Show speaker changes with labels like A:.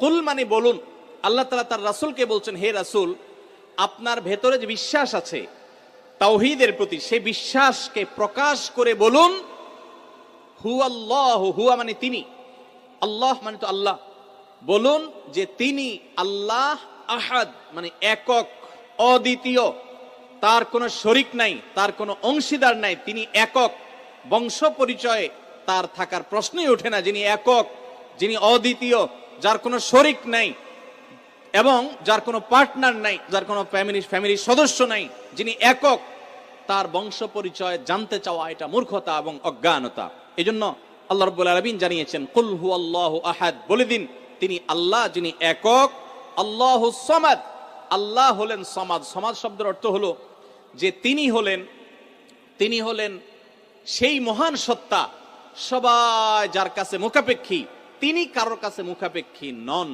A: কুল মানে বলুন। আল্লাহ তালা তার রাসুলকে বলছেন, হে রাসুল, আপনার ভেতরে যে বিশ্বাস আছে, তাওহিদের প্রতি সে বিশ্বাসকে প্রকাশ করে বলুন হু আল্লাহ হুয়া মানে তিনি। আল্লাহ মানে তো আল্লাহ। বলুন যে তিনি আল্লাহ আহাদ মানে একক, অদ্বিতীয়। তার কোনো শরিক নাই, তার কোনো অংশীদার নাই, তিনি একক। বংশ পরিচয়ে তার থাকার প্রশ্নই ওঠে না যিনি একক, যিনি অদ্বিতীয়। যার কোনো শরিক নাই এবং যার কোনো পার্টনার নাই, যার কোনো ফ্যামিলি ফ্যামিলির সদস্য নাই, যিনি একক, তার বংশ পরিচয় জানতে চাওয়া এটা মূর্খতা এবং অজ্ঞানতা। এই জন্য আল্লাহ রব্বুল আলমিন জানিয়েছেন, কুল হু আল্লাহ আহাদ। বলে দিন, তিনি আল্লাহ, যিনি একক, আল্লাহ সমাদ। আল্লাহ হলেন সমাদ। সমাজ শব্দের অর্থ হলো যে তিনি হলেন তিনি হলেন সেই মহান সত্তা, সবাই যার কাছে মুখাপেক্ষী। তিনি কারোর কাছে মুখাপেক্ষী নন।